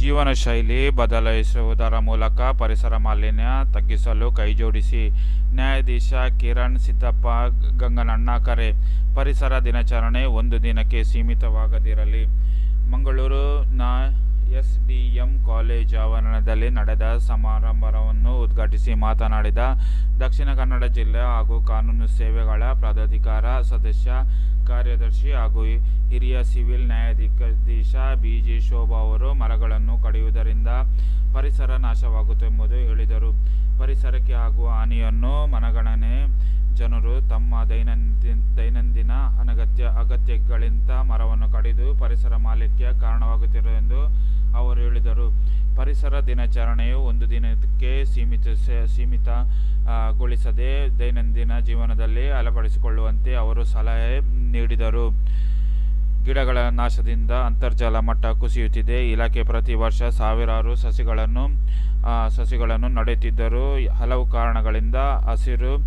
ಜೀವನ ಶೈಲಿ ಬದಲಾಯಿಸುವುದರ ಮೂಲಕ ಪರಿಸರ ಮಾಲಿನ್ಯ ತಗ್ಗಿಸಲು ಕೈಜೋಡಿಸಿ ನ್ಯಾಯಾಧೀಶ ಕಿರಣ್ ಸಿದ್ದಪ್ಪ, ಗಂಗನಣ್ಣ ಕರೆ. ಪರಿಸರ ದಿನಾಚರಣೆ ಒಂದು ದಿನಕ್ಕೆ ಸೀಮಿತವಾಗದಿರಲಿ. ಮಂಗಳೂರು ನ ಎಸ್ ಡಿ ಎಂ ಕಾಲೇಜ್ ಆವರಣದಲ್ಲಿ ನಡೆದ ಸಮಾರಂಭವನ್ನು ಉದ್ಘಾಟಿಸಿ ಮಾತನಾಡಿದ ದಕ್ಷಿಣ ಕನ್ನಡ ಜಿಲ್ಲೆ ಹಾಗೂ ಕಾನೂನು ಸೇವೆಗಳ ಪ್ರಾಧಿಕಾರ ಸದಸ್ಯ, ಕಾರ್ಯದರ್ಶಿ ಹಾಗೂ ಹಿರಿಯ ಸಿವಿಲ್ ನ್ಯಾಯಾಧೀಶ ಬಿ ಜಿ ಶೋಭಾ ಅವರು ಮರಗಳನ್ನು ಕಡಿಯುವುದರಿಂದ ಪರಿಸರ ನಾಶವಾಗುತ್ತೆಂಬುದು ಹೇಳಿದರು. ಪರಿಸರಕ್ಕೆ ಆಗುವ ಹಾನಿಯನ್ನು ಮನಗಣನೆ ಜನರು ತಮ್ಮ ದೈನಂದಿನ ದೈನಂದಿನ ಅನಗತ್ಯ ಅಗತ್ಯಗಳಿಂದ ಮರವನ್ನು ಕಡಿದು ಪರಿಸರ ಮಾಲಿನ್ಯ ಕಾರಣವಾಗುತ್ತಿರುವ ಎಂದು ಅವರು ಹೇಳಿದರು. ಪರಿಸರ ದಿನಾಚರಣೆಯು ಒಂದು ದಿನಕ್ಕೆ ಸೀಮಿತ ಸೀಮಿತಗೊಳಿಸದೆ ದೈನಂದಿನ ಜೀವನದಲ್ಲಿ ಅಳವಡಿಸಿಕೊಳ್ಳುವಂತೆ ಅವರು ಸಲಹೆ ನೀಡಿದರು. ಗಿಡಗಳ ನಾಶದಿಂದ ಅಂತರ್ಜಲ ಮಟ್ಟ ಕುಸಿಯುತ್ತಿದೆ. ಇಲಾಖೆ ಪ್ರತಿ ವರ್ಷ ಸಾವಿರಾರು ಸಸಿಗಳನ್ನು ಸಸಿಗಳನ್ನು ನಡೆಯುತ್ತಿದ್ದರೂ ಹಲವು ಕಾರಣಗಳಿಂದ ಹಸಿರು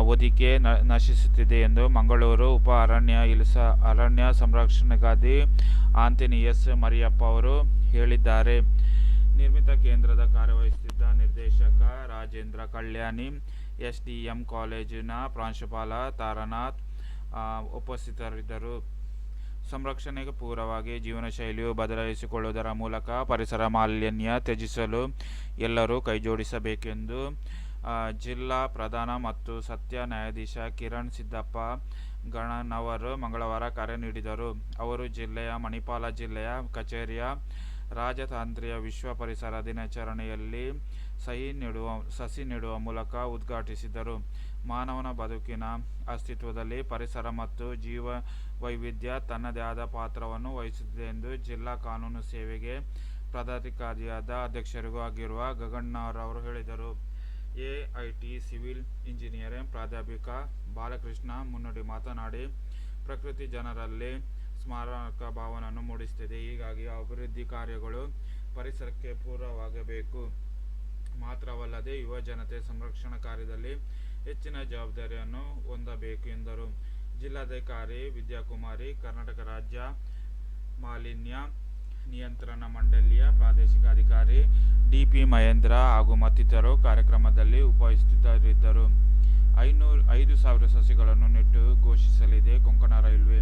ಒದಿಕೆ ನ- ನಶಿಸುತ್ತಿದೆ ಎಂದು ಮಂಗಳೂರು ಉಪ ಅರಣ್ಯ ಇಲಸ, ಅರಣ್ಯ ಸಂರಕ್ಷಣೆಗಾದಿ ಆಂಟನಿ ಎಸ್ ಮರಿಯಪ್ಪ ಅವರು ಹೇಳಿದ್ದಾರೆ. ನಿರ್ಮಿತ ಕೇಂದ್ರದ ಕಾರ್ಯವಹಿಸುತ್ತಿದ್ದ ನಿರ್ದೇಶಕ Rajendra Kalyani S D M ಕಾಲೇಜಿನ ಪ್ರಾಂಶುಪಾಲ ತಾರನಾಥ್ ಉಪಸ್ಥಿತರಿದ್ದರು. ಸಂರಕ್ಷಣೆಗೆ ಪೂರವಾಗಿ ಜೀವನ ಶೈಲಿಯು ಬದಲಾಯಿಸಿಕೊಳ್ಳುವುದರ ಮೂಲಕ ಪರಿಸರ ಮಾಲಿನ್ಯ ತ್ಯಜಿಸಲು ಎಲ್ಲರೂ ಕೈಜೋಡಿಸಬೇಕೆಂದು ಜಿಲ್ಲಾ ಪ್ರಧಾನ ಮತ್ತು ಸತ್ಯ ನ್ಯಾಯಾಧೀಶ ಕಿರಣ್ ಸಿದ್ದಪ್ಪ ಗಣನವರು ಮಂಗಳವಾರ ಕರೆ ನೀಡಿದರು. ಅವರು ಜಿಲ್ಲೆಯ ಮಣಿಪಾಲ ಜಿಲ್ಲೆಯ ಕಚೇರಿಯ ರಾಜತಾಂತ್ರಿಯ ವಿಶ್ವ ಪರಿಸರ ದಿನಾಚರಣೆಯಲ್ಲಿ ಸಹಿ ನೀಡುವ, ಸಸಿ ನೆಡುವ ಮೂಲಕ ಉದ್ಘಾಟಿಸಿದರು. ಮಾನವನ ಬದುಕಿನ ಅಸ್ತಿತ್ವದಲ್ಲಿ ಪರಿಸರ ಮತ್ತು ಜೀವ ವೈವಿಧ್ಯ ತನ್ನದೇ ಆದ ಪಾತ್ರವನ್ನು ವಹಿಸುತ್ತಿದೆ ಎಂದು ಜಿಲ್ಲಾ ಕಾನೂನು ಸೇವೆಗೆ ಪದಾಧಿಕಾರಿಯಾದ ಅಧ್ಯಕ್ಷರಿಗೂ ಆಗಿರುವ ಅವರು ಹೇಳಿದರು. ಎಐಟಿ ಸಿವಿಲ್ ಇಂಜಿನಿಯರಿಂಗ್ ಪ್ರಾಧ್ಯಾಪಿಕ ಬಾಲಕೃಷ್ಣ ಮುನ್ನುಡಿ ಮಾತನಾಡಿ, ಪ್ರಕೃತಿ ಜನರಲ್ಲಿ ಸ್ಮಾರಕ ಭಾವನೆಯನ್ನು ಮೂಡಿಸುತ್ತಿದೆ. ಹೀಗಾಗಿ ಅಭಿವೃದ್ಧಿ ಕಾರ್ಯಗಳು ಪರಿಸರಕ್ಕೆ ಪೂರಕವಾಗಬೇಕು. ಮಾತ್ರವಲ್ಲದೆ ಯುವ ಜನತೆ ಸಂರಕ್ಷಣಾ ಕಾರ್ಯದಲ್ಲಿ ಹೆಚ್ಚಿನ ಜವಾಬ್ದಾರಿಯನ್ನು ಹೊಂದಬೇಕು ಎಂದರು. ಜಿಲ್ಲಾಧಿಕಾರಿ ವಿದ್ಯಾಕುಮಾರಿ, ಕರ್ನಾಟಕ ರಾಜ್ಯ ಮಾಲಿನ್ಯ ನಿಯಂತ್ರಣ ಮಂಡಳಿಯ ಪ್ರಾದೇಶಿಕ ಅಧಿಕಾರಿ ಡಿಪಿ ಮಹೇಂದ್ರ ಹಾಗೂ ಮತ್ತಿತರರು ಕಾರ್ಯಕ್ರಮದಲ್ಲಿ ಉಪಸ್ಥಿತರಿದ್ದರು. ಐನೂರು, ಐದು ಸಾವಿರ ಸಸಿಗಳನ್ನು ನೆಟ್ಟು ಘೋಷಿಸಲಿದೆ ಕೊಂಕಣ ರೈಲ್ವೆ.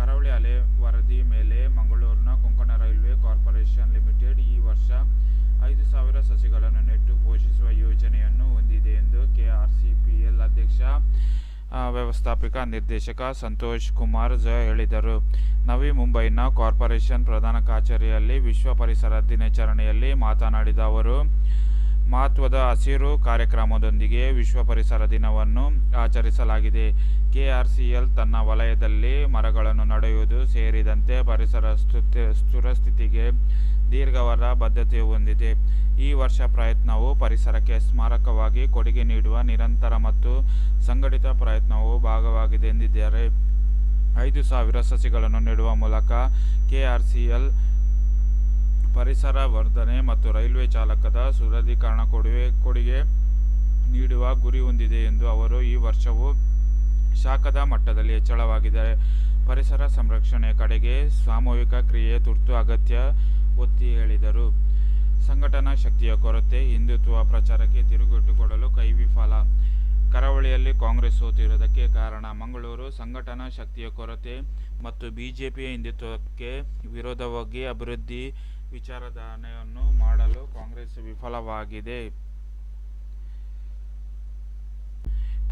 ಕರಾವಳಿ ಅಲೆ ವರದಿ ಮೇಲೆ ಮಂಗಳೂರಿನ ಕೊಂಕಣ ರೈಲ್ವೆ ಕಾರ್ಪೊರೇಷನ್ ಲಿಮಿಟೆಡ್ ಈ ವರ್ಷ ಐದು ಸಾವಿರ ಸಸಿಗಳನ್ನು ನೆಟ್ಟು ಪೋಷಿಸುವ ಯೋಜನೆಯನ್ನು ಹೊಂದಿದೆ ಎಂದು ಕೆಆರ್ಸಿಪಿಎಲ್ ಅಧ್ಯಕ್ಷ ವ್ಯವಸ್ಥಾಪಕ ನಿರ್ದೇಶಕ ಸಂತೋಷ್ ಕುಮಾರ್ ಝ ಹೇಳಿದರು. ನವಿ ಮುಂಬೈನ ಕಾರ್ಪೊರೇಷನ್ ಪ್ರಧಾನ ಕಚೇರಿಯಲ್ಲಿ ವಿಶ್ವ ಪರಿಸರ ದಿನಾಚರಣೆಯಲ್ಲಿ ಮಾತನಾಡಿದ ಅವರು ಮಹತ್ವದ ಹಸಿರು ಕಾರ್ಯಕ್ರಮದೊಂದಿಗೆ ವಿಶ್ವ ಪರಿಸರ ದಿನವನ್ನು ಆಚರಿಸಲಾಗಿದೆ. ಕೆಆರ್ಸಿಎಲ್ ತನ್ನ ವಲಯದಲ್ಲಿ ಮರಗಳನ್ನು ನಡೆಯುವುದು ಸೇರಿದಂತೆ ಪರಿಸರ ಸ್ಥಿರಸ್ಥಿತಿಗೆ ದೀರ್ಘವಾದ ಬದ್ಧತೆ ಹೊಂದಿದೆ. ಈ ವರ್ಷ ಪ್ರಯತ್ನವು ಪರಿಸರಕ್ಕೆ ಸ್ಮಾರಕವಾಗಿ ಕೊಡುಗೆ ನೀಡುವ ನಿರಂತರ ಮತ್ತು ಸಂಘಟಿತ ಪ್ರಯತ್ನವು ಭಾಗವಾಗಿದೆ ಎಂದಿದ್ದಾರೆ. ಐದು ಸಾವಿರ ಸಸಿಗಳನ್ನು ನೆಡುವ ಮೂಲಕ ಕೆಆರ್ಸಿಎಲ್ ಪರಿಸರ ವರ್ಧನೆ ಮತ್ತು ರೈಲ್ವೆ ಚಾಲಕದ ಸುರದೀಕರಣ ಕೊಡುಗೆ ಕೊಡುಗೆ ನೀಡುವ ಗುರಿ ಹೊಂದಿದೆ ಎಂದು ಅವರು ಈ ವರ್ಷವು ಶಾಖದ ಮಟ್ಟದಲ್ಲಿ ಹೆಚ್ಚಳವಾಗಿದೆ ಪರಿಸರ ಸಂರಕ್ಷಣೆ ಕಡೆಗೆ ಸಾಮೂಹಿಕ ಕ್ರಿಯೆ ತುರ್ತು ಅಗತ್ಯ ಒತ್ತಿ ಹೇಳಿದರು. ಸಂಘಟನಾ ಶಕ್ತಿಯ ಕೊರತೆ, ಹಿಂದುತ್ವ ಪ್ರಚಾರಕ್ಕೆ ತಿರುಗಿಟ್ಟುಕೊಡಲು ಕೈ ವಿಫಲ. ಕರಾವಳಿಯಲ್ಲಿ ಕಾಂಗ್ರೆಸ್ ಸೋತಿರುವುದಕ್ಕೆ ಕಾರಣ ಮಂಗಳೂರು ಸಂಘಟನಾ ಶಕ್ತಿಯ ಕೊರತೆ ಮತ್ತು ಬಿಜೆಪಿಯ ಹಿಂದುತ್ವಕ್ಕೆ ವಿರೋಧವಾಗಿ ಅಭಿವೃದ್ಧಿ ವಿಚಾರಧಾರೆಯನ್ನು ಮಾಡಲು ಕಾಂಗ್ರೆಸ್ ವಿಫಲವಾಗಿದೆ.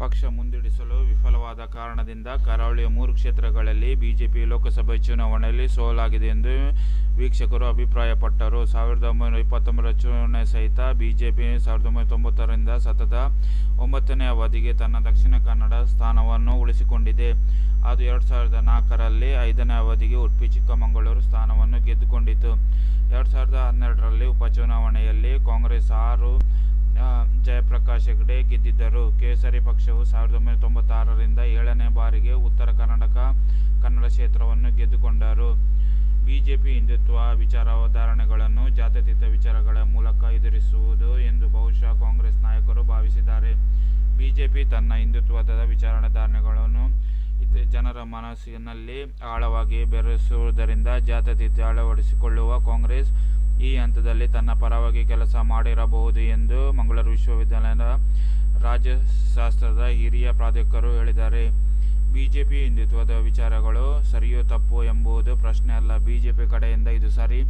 ಪಕ್ಷ ಮುಂದಿಡಿಸಲು ವಿಫಲವಾದ ಕಾರಣದಿಂದ ಕರಾವಳಿಯ ಮೂರು ಕ್ಷೇತ್ರಗಳಲ್ಲಿ ಬಿಜೆಪಿ ಲೋಕಸಭೆ ಚುನಾವಣೆಯಲ್ಲಿ ಸೋಲಾಗಿದೆ ಎಂದು ವೀಕ್ಷಕರು ಅಭಿಪ್ರಾಯಪಟ್ಟರು. ಸಾವಿರದ ಒಂಬೈನೂರ ಇಪ್ಪತ್ತೊಂಬರ ಚುನಾವಣೆ ಸಹಿತ ಬಿಜೆಪಿ ಸಾವಿರದ ಒಂಬೈನೂರ ತೊಂಬತ್ತರಿಂದ ಸತತ ಒಂಬತ್ತನೇ ಅವಧಿಗೆ ತನ್ನ ದಕ್ಷಿಣ ಕನ್ನಡ ಸ್ಥಾನವನ್ನು ಉಳಿಸಿಕೊಂಡಿದೆ. ಅದು ಎರಡು ಸಾವಿರದ ನಾಲ್ಕರಲ್ಲಿ ಐದನೇ ಅವಧಿಗೆ ಉಡುಪಿ, ಚಿಕ್ಕಮಗಳೂರು ಸ್ಥಾನವನ್ನು ಗೆದ್ದುಕೊಂಡಿತು. ಎರಡು ಸಾವಿರದ ಹನ್ನೆರಡರಲ್ಲಿ ಉಪಚುನಾವಣೆಯಲ್ಲಿ ಕಾಂಗ್ರೆಸ್ ಆರು ಜಯಪ್ರಕಾಶ್ ಹೆಗ್ಡೆ ಗೆದ್ದಿದ್ದರು. ಕೇಸರಿ ಪಕ್ಷವು ಸಾವಿರದ ಒಂಬೈನೂರ ತೊಂಬತ್ತಾರರಿಂದ ಏಳನೇ ಬಾರಿಗೆ ಉತ್ತರ ಕರ್ನಾಟಕ, ಕನ್ನಡ ಕ್ಷೇತ್ರವನ್ನು ಗೆದ್ದುಕೊಂಡರು. ಬಿಜೆಪಿ ಹಿಂದುತ್ವ ವಿಚಾರಧಾರಣೆಗಳನ್ನು ಜಾತ್ಯತೀತ ವಿಚಾರಗಳ ಮೂಲಕ ಎದುರಿಸುವುದು ಎಂದು ಬಹುಶಃ ಕಾಂಗ್ರೆಸ್ ನಾಯಕರು ಭಾವಿಸಿದ್ದಾರೆ. ಬಿಜೆಪಿ ತನ್ನ ಹಿಂದುತ್ವದ ವಿಚಾರಧಾರಣೆಗಳನ್ನು ಜನರ ಮನಸ್ಸಿನಲ್ಲಿ ಆಳವಾಗಿ ಬೆರೆಸುವುದರಿಂದ ಜಾತ್ಯತೀತ ಅಳವಡಿಸಿಕೊಳ್ಳುವ ಕಾಂಗ್ರೆಸ್ ಈ ಹಂತದಲ್ಲಿ ತನ್ನ ಪರವಾಗಿ ಕೆಲಸ ಮಾಡಿರಬಹುದು ಎಂದು ಮಂಗಳೂರು ವಿಶ್ವವಿದ್ಯಾಲಯದ ರಾಜ್ಯಶಾಸ್ತ್ರದ ಹಿರಿಯ ಪ್ರಾಧ್ಯಾಪಕರು ಹೇಳಿದ್ದಾರೆ. ಬಿಜೆಪಿ ಹಿಂದುತ್ವದ ವಿಚಾರಗಳು ಸರಿಯೋ ತಪ್ಪು ಎಂಬುದು ಪ್ರಶ್ನೆ ಅಲ್ಲ. ಬಿಜೆಪಿ ಕಡೆಯಿಂದ ಇದು ಸರಿ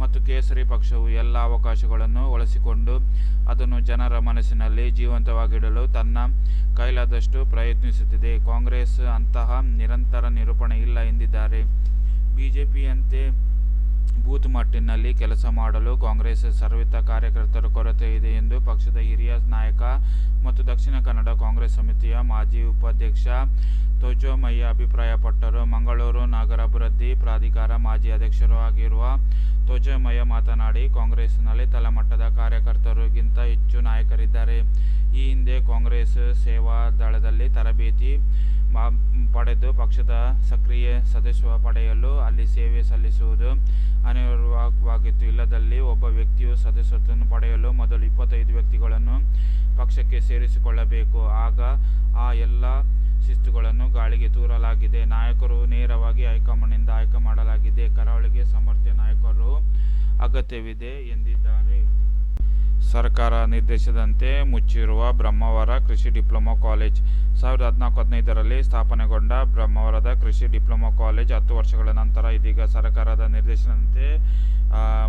ಮತ್ತು ಕೇಸರಿ ಪಕ್ಷವು ಎಲ್ಲ ಅವಕಾಶಗಳನ್ನು ಬಳಸಿಕೊಂಡು ಅದನ್ನು ಜನರ ಮನಸ್ಸಿನಲ್ಲಿ ಜೀವಂತವಾಗಿಡಲು ತನ್ನ ಕೈಲಾದಷ್ಟು ಪ್ರಯತ್ನಿಸುತ್ತಿದೆ. ಕಾಂಗ್ರೆಸ್ ಅಂತಹ ನಿರಂತರ ನಿರೂಪಣೆ ಇಲ್ಲ ಎಂದಿದ್ದಾರೆ. ಬಿಜೆಪಿಯಂತೆ ಬೂತ್ ಮಟ್ಟಿನಲ್ಲಿ ಕೆಲಸ ಮಾಡಲು ಕಾಂಗ್ರೆಸ್ ಸರ್ವಿತ ಕಾರ್ಯಕರ್ತರ ಕೊರತೆ ಇದೆ ಎಂದು ಪಕ್ಷದ ಹಿರಿಯ ನಾಯಕ ಮತ್ತು ದಕ್ಷಿಣ ಕನ್ನಡ ಕಾಂಗ್ರೆಸ್ ಸಮಿತಿಯ ಮಾಜಿ ಉಪಾಧ್ಯಕ್ಷ ತೋಜೋಮಯ್ಯ ಅಭಿಪ್ರಾಯಪಟ್ಟರು. ಮಂಗಳೂರು ನಗರಾಭಿವೃದ್ಧಿ ಪ್ರಾಧಿಕಾರ ಮಾಜಿ ಅಧ್ಯಕ್ಷರೂ ಆಗಿರುವ ತೋಜೋಮಯ್ಯ ಮಾತನಾಡಿ, ಕಾಂಗ್ರೆಸ್ನಲ್ಲಿ ತಳಮಟ್ಟದ ಕಾರ್ಯಕರ್ತರಿಗಿಂತ ಹೆಚ್ಚು ನಾಯಕರಿದ್ದಾರೆ. ಈ ಹಿಂದೆ ಕಾಂಗ್ರೆಸ್ ಸೇವಾ ದಳದಲ್ಲಿ ತರಬೇತಿ ಪಡೆದು ಪಕ್ಷದ ಸಕ್ರಿಯ ಸದಸ್ಯ ಪಡೆಯಲು ಅಲ್ಲಿ ಸೇವೆ ಸಲ್ಲಿಸುವುದು ಅನಿವಾರ್ಯವಾಗಿತ್ತು ಇಲ್ಲದಲ್ಲಿ ಒಬ್ಬ ವ್ಯಕ್ತಿಯು ಸದಸ್ಯತ್ವವನ್ನು ಪಡೆಯಲು ಮೊದಲು ಇಪ್ಪತ್ತೈದು ವ್ಯಕ್ತಿಗಳನ್ನು ಪಕ್ಷಕ್ಕೆ ಸೇರಿಸಿಕೊಳ್ಳಬೇಕು. ಆಗ ಆ ಎಲ್ಲ ಶಿಸ್ತುಗಳನ್ನು ಗಾಳಿಗೆ ತೂರಲಾಗಿದೆ. ನಾಯಕರು ನೇರವಾಗಿ ಹೈಕಮಾಂಡ್ನಿಂದ ಆಯ್ಕೆ ಮಾಡಲಾಗಿದೆ ಕರಾವಳಿಗೆ ಸಮರ್ಥ ನಾಯಕರು ಅಗತ್ಯವಿದೆ ಎಂದಿದ್ದಾರೆ ಸರ್ಕಾರ ನಿರ್ದೇಶದಂತೆ ಮುಚ್ಚಿರುವ ಬ್ರಹ್ಮಾವರ ಕೃಷಿ ಡಿಪ್ಲೊಮಾ ಕಾಲೇಜ್. ಸಾವಿರದ ಹದಿನಾಲ್ಕು ಹದಿನೈದರಲ್ಲಿ ಸ್ಥಾಪನೆಗೊಂಡ ಬ್ರಹ್ಮಾವರದ ಕೃಷಿ ಡಿಪ್ಲೊಮಾ ಕಾಲೇಜ್ ಹತ್ತು ವರ್ಷಗಳ ನಂತರ ಇದೀಗ ಸರ್ಕಾರದ ನಿರ್ದೇಶನದಂತೆ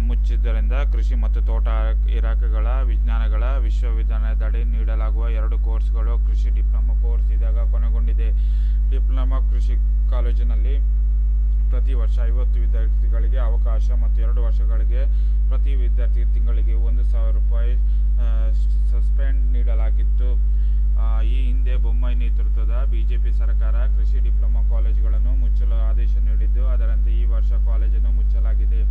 ಮುಚ್ಚಿದ್ದರಿಂದ ಕೃಷಿ ಮತ್ತು ತೋಟ ಇಲಾಖೆಗಳ ವಿಜ್ಞಾನಗಳ ವಿಶ್ವವಿದ್ಯಾಲಯದಡಿ ನೀಡಲಾಗುವ ಎರಡು ಕೋರ್ಸ್ಗಳು ಕೃಷಿ ಡಿಪ್ಲೊಮಾ ಕೋರ್ಸ್ ಇದಾಗ ಕೊನೆಗೊಂಡಿದೆ. ಡಿಪ್ಲೊಮಾ ಕೃಷಿ ಕಾಲೇಜಿನಲ್ಲಿ ಪ್ರತಿ ವರ್ಷ ಐವತ್ತು ವಿದ್ಯಾರ್ಥಿಗಳಿಗೆ ಅವಕಾಶ ಮತ್ತು ಎರಡು ವರ್ಷಗಳಿಗೆ ಪ್ರತಿ ವಿದ್ಯಾರ್ಥಿ ತಿಂಗಳಿಗೆ ಒಂದು ಸಾವಿರ ರೂಪಾಯಿ ಸಸ್ಪೆಂಡ್ ನೀಡಲಾಗಿತ್ತು. ಈ ಹಿಂದೆ ಬೊಮ್ಮಾಯಿ ನೇತೃತ್ವದ ಬಿಜೆಪಿ ಸರ್ಕಾರ ಕೃಷಿ ಡಿಪ್ಲೊಮಾ ಕಾಲೇಜುಗಳನ್ನು ಮುಚ್ಚಲು ಆದೇಶ ನೀಡಿದ್ದು, ಅದರಂತೆ ಈ ವರ್ಷ ಕಾಲೇಜನ್ನು ಮುಚ್ಚಲಾಗಿದೆ.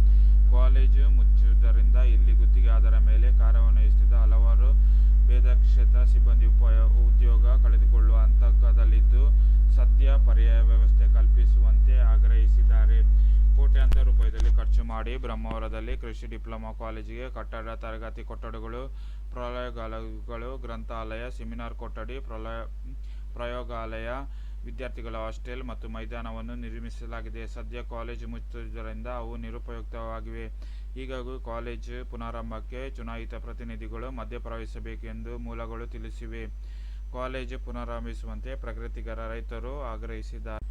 ಕಾಲೇಜು ಮುಚ್ಚುವುದರಿಂದ ಇಲ್ಲಿ ಗುತ್ತಿಗೆ ಆಧಾರ ಮೇಲೆ ಕಾರ್ಯನಿರ್ವಹಿಸುತ್ತಿದ್ದ ಹಲವಾರು ಭೇದಕ್ಷೇತ್ರ ಸಿಬ್ಬಂದಿ ಉಪಯ ಉದ್ಯೋಗ ಕಳೆದುಕೊಳ್ಳುವ ಹಂತದಲ್ಲಿದ್ದು ಸದ್ಯ ಪರ್ಯಾಯ ವ್ಯವಸ್ಥೆ ಕಲ್ಪಿಸುವಂತೆ ಆಗ್ರಹಿಸಿದ್ದಾರೆ. ಕೋಟ್ಯಾಂತರ ರೂಪಾಯಿದಲ್ಲಿ ಖರ್ಚು ಮಾಡಿ ಬ್ರಹ್ಮಾವರದಲ್ಲಿ ಕೃಷಿ ಡಿಪ್ಲೊಮಾ ಕಾಲೇಜಿಗೆ ಕಟ್ಟಡ, ತರಗತಿ ಕೊಠಡಿಗಳು, ಪ್ರಯೋಗಾಲಯಗಳು, ಗ್ರಂಥಾಲಯ, ಸೆಮಿನಾರ್ ಕೊಠಡಿ, ಪ್ರಲಯ, ಪ್ರಯೋಗಾಲಯ, ವಿದ್ಯಾರ್ಥಿಗಳ ಹಾಸ್ಟೆಲ್ ಮತ್ತು ಮೈದಾನವನ್ನು ನಿರ್ಮಿಸಲಾಗಿದೆ. ಸದ್ಯ ಕಾಲೇಜು ಮುಚ್ಚುವುದರಿಂದ ಅವು ನಿರುಪಯುಕ್ತವಾಗಿವೆ. ಹೀಗಾಗಿ ಕಾಲೇಜು ಪುನಾರಂಭಕ್ಕೆ ಚುನಾಯಿತ ಪ್ರತಿನಿಧಿಗಳು ಮಧ್ಯಪ್ರವೇಶಿಸಬೇಕೆಂದು ಮೂಲಗಳು ತಿಳಿಸಿವೆ. ಕಾಲೇಜು ಪುನರಾರಂಭಿಸುವಂತೆ ಪ್ರಗತಿಗರ ರೈತರು ಆಗ್ರಹಿಸಿದ್ದಾರೆ.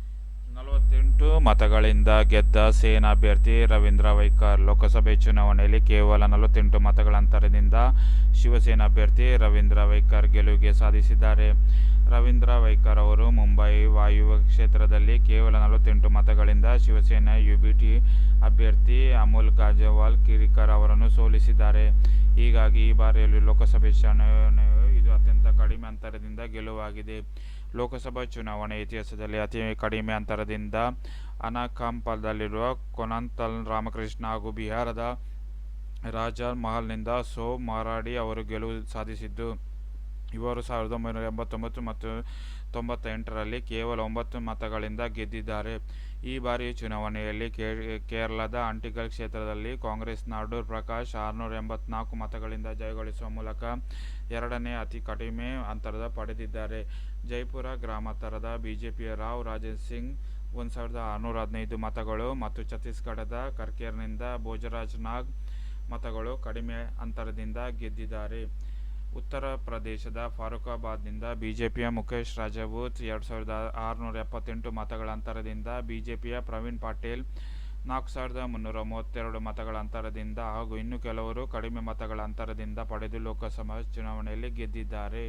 ನಲವತ್ತೆಂಟು ಮತಗಳಿಂದ ಗೆದ್ದ ಸೇನಾ ಅಭ್ಯರ್ಥಿ ರವೀಂದ್ರ ವೈಕರ್ ಲೋಕಸಭೆ ಚುನಾವಣೆಯಲ್ಲಿ ಕೇವಲ ನಲವತ್ತೆಂಟು ಮತಗಳ ಅಂತರದಿಂದ ಶಿವಸೇನಾ ಅಭ್ಯರ್ಥಿ ರವೀಂದ್ರ ವೈಕರ್ ಗೆಲುವಿಗೆ ಸಾಧಿಸಿದ್ದಾರೆ. ರವೀಂದ್ರ ವೈಕರ್ ಅವರು ಮುಂಬೈ ವಾಯುವ ಕ್ಷೇತ್ರದಲ್ಲಿ ಕೇವಲ ನಲವತ್ತೆಂಟು ಮತಗಳಿಂದ ಶಿವಸೇನಾ ಯುಬಿಟಿ ಅಭ್ಯರ್ಥಿ ಅಮೋಲ್ ಗಾಜವಾಲ್ ಕಿರಿಕರ್ ಅವರನ್ನು ಸೋಲಿಸಿದ್ದಾರೆ. ಹೀಗಾಗಿ ಈ ಬಾರಿಯಲ್ಲಿ ಲೋಕಸಭೆ ಅತ್ಯಂತ ಕಡಿಮೆ ಅಂತರದಿಂದ ಗೆಲುವಾಗಿದೆ. ಲೋಕಸಭಾ ಚುನಾವಣೆ ಇತಿಹಾಸದಲ್ಲಿ ಅತಿ ಕಡಿಮೆ ಅಂತರದಿಂದ ಅನಕಾಂಪದಲ್ಲಿರುವ ಕೊನಂತಲ್ ರಾಮಕೃಷ್ಣ ಹಾಗೂ ಬಿಹಾರದ ರಾಜ ಮಹಲ್ನಿಂದ ಸೋ ಮಾರಾಡಿ ಅವರು ಗೆಲುವು ಸಾಧಿಸಿದ್ದು. ಇವರು ಸಾವಿರದ ಒಂಬೈನೂರ ಎಂಬತ್ತೊಂಬತ್ತು ಮತ್ತು ತೊಂಬತ್ತೆಂಟರಲ್ಲಿ ಕೇವಲ ಒಂಬತ್ತು ಮತಗಳಿಂದ ಗೆದ್ದಿದ್ದಾರೆ. ಈ ಬಾರಿಯ ಚುನಾವಣೆಯಲ್ಲಿ ಕೇರಳದ ಅಂಟಿಗಲ್ ಕ್ಷೇತ್ರದಲ್ಲಿ ಕಾಂಗ್ರೆಸ್ನ ಅಡೂರ್ ಪ್ರಕಾಶ್ ಆರುನೂರ ಎಂಬತ್ನಾಲ್ಕು ಮತಗಳಿಂದ ಜಯಗಳಿಸುವ ಮೂಲಕ ಎರಡನೇ ಅತಿ ಕಡಿಮೆ ಅಂತರದ ಪಡೆದಿದ್ದಾರೆ. ಜೈಪುರ ಗ್ರಾಮಾಂತರದ ಬಿಜೆಪಿಯ ರಾವ್ ರಾಜೇಂದ್ರ ಸಿಂಗ್ ಒಂದು ಸಾವಿರದ ಆರುನೂರ ಹದಿನೈದು ಮತಗಳು ಮತ್ತು ಛತ್ತೀಸ್ಗಢದ ಕರ್ಕೇರ್ನಿಂದ ಭೋಜರಾಜ್ ನಾಗ್ ಮತಗಳು ಕಡಿಮೆ ಅಂತರದಿಂದ ಗೆದ್ದಿದ್ದಾರೆ. ಉತ್ತರ ಪ್ರದೇಶದ ಫಾರೂಖಾಬಾದ್ನಿಂದ ಬಿಜೆಪಿಯ ಮುಖೇಶ್ ರಾಜಪೂತ್ ಎರಡು ಸಾವಿರದ ಆರುನೂರ ಎಪ್ಪತ್ತೆಂಟು ಮತಗಳ ಅಂತರದಿಂದ ಬಿಜೆಪಿಯ ಪ್ರವೀಣ್ ಪಾಟೀಲ್ ನಾಲ್ಕು ಸಾವಿರದ ಮುನ್ನೂರ ಮೂವತ್ತೆರಡು ಮತಗಳ ಅಂತರದಿಂದ ಹಾಗೂ ಇನ್ನು ಕೆಲವರು ಕಡಿಮೆ ಮತಗಳ ಅಂತರದಿಂದ ಪಡೆದು ಲೋಕಸಭಾ ಚುನಾವಣೆಯಲ್ಲಿ ಗೆದ್ದಿದ್ದಾರೆ.